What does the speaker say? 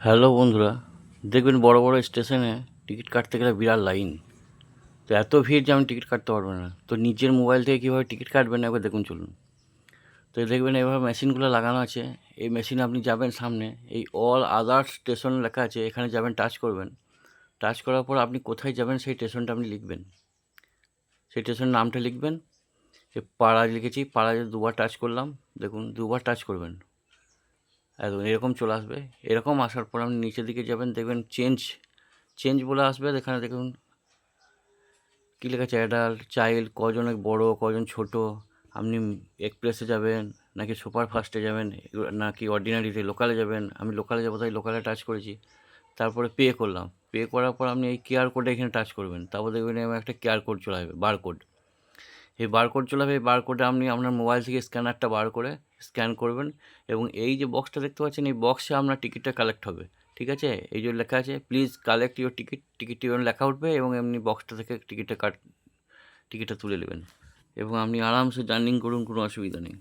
Hello বন্ধুরা, দেখবেন বড় বড় স্টেশনে টিকিট কাটতে গেলে বিরাট লাইন। তো এত ভিড় যে আমি টিকিট কাটতে পারব না। তো নিজের মোবাইল থেকে কীভাবে টিকিট কাটবেন একবার দেখুন চলুন। তো দেখবেন এভাবে মেশিনগুলো লাগানো আছে। এই মেশিনে আপনি যাবেন সামনে, এই অল আদার স্টেশন লেখা আছে, এখানে যাবেন, টাচ করবেন। টাচ করার পর আপনি কোথায় যাবেন সেই স্টেশনটা আপনি লিখবেন। সেই স্টেশনের নামটা লিখবেন। যে পাড়া লিখেছি, পাড়ায় দুবার টাচ করলাম, দেখুন দুবার টাচ করবেন। একদম এরকম চলে আসবে। এরকম আসার পর আপনি নিচের দিকে যাবেন, দেখবেন চেঞ্জ চেঞ্জ বলে আসবে। এখানে দেখুন কী লেখা আছে অ্যাডাল্ট চাইল্ড কজন বড়, কজন ছোট, আপনি এক্সপ্রেসে যাবেন, নাকি সুপার ফাস্টে যাবেন, নাকি অর্ডিনারিতে লোকালে যাবেন। আমি লোকালে যাব, তাই লোকালে টাচ করেছি। তারপরে পে করলাম। পে করার পর আপনি এই কেয়ার কোডে এখানে টাচ করবেন। তারপর দেখবেন আমার একটা কেয়ার কোড চলে আসবে বার কোড এই বারকোড চলে আসবে এই বারকোডে আপনি আপনার মোবাইল থেকে স্ক্যানারটা বার করে স্ক্যান করবেন এবং এই যে বক্সটা দেখতে পাচ্ছেন, এই বক্সে আপনার টিকিটটা কালেক্ট হবে, ঠিক আছে? এই যে লেখা আছে প্লিজ কালেক্ট ইউর টিকিট টিকিটটি এখানে লেখা উঠবে এবং এমনি বক্সটা থেকে টিকিটটা কাট টিকিটটা তুলে নেবেন এবং আপনি আরামসে জার্নিং করুন, কোনো অসুবিধা নেই।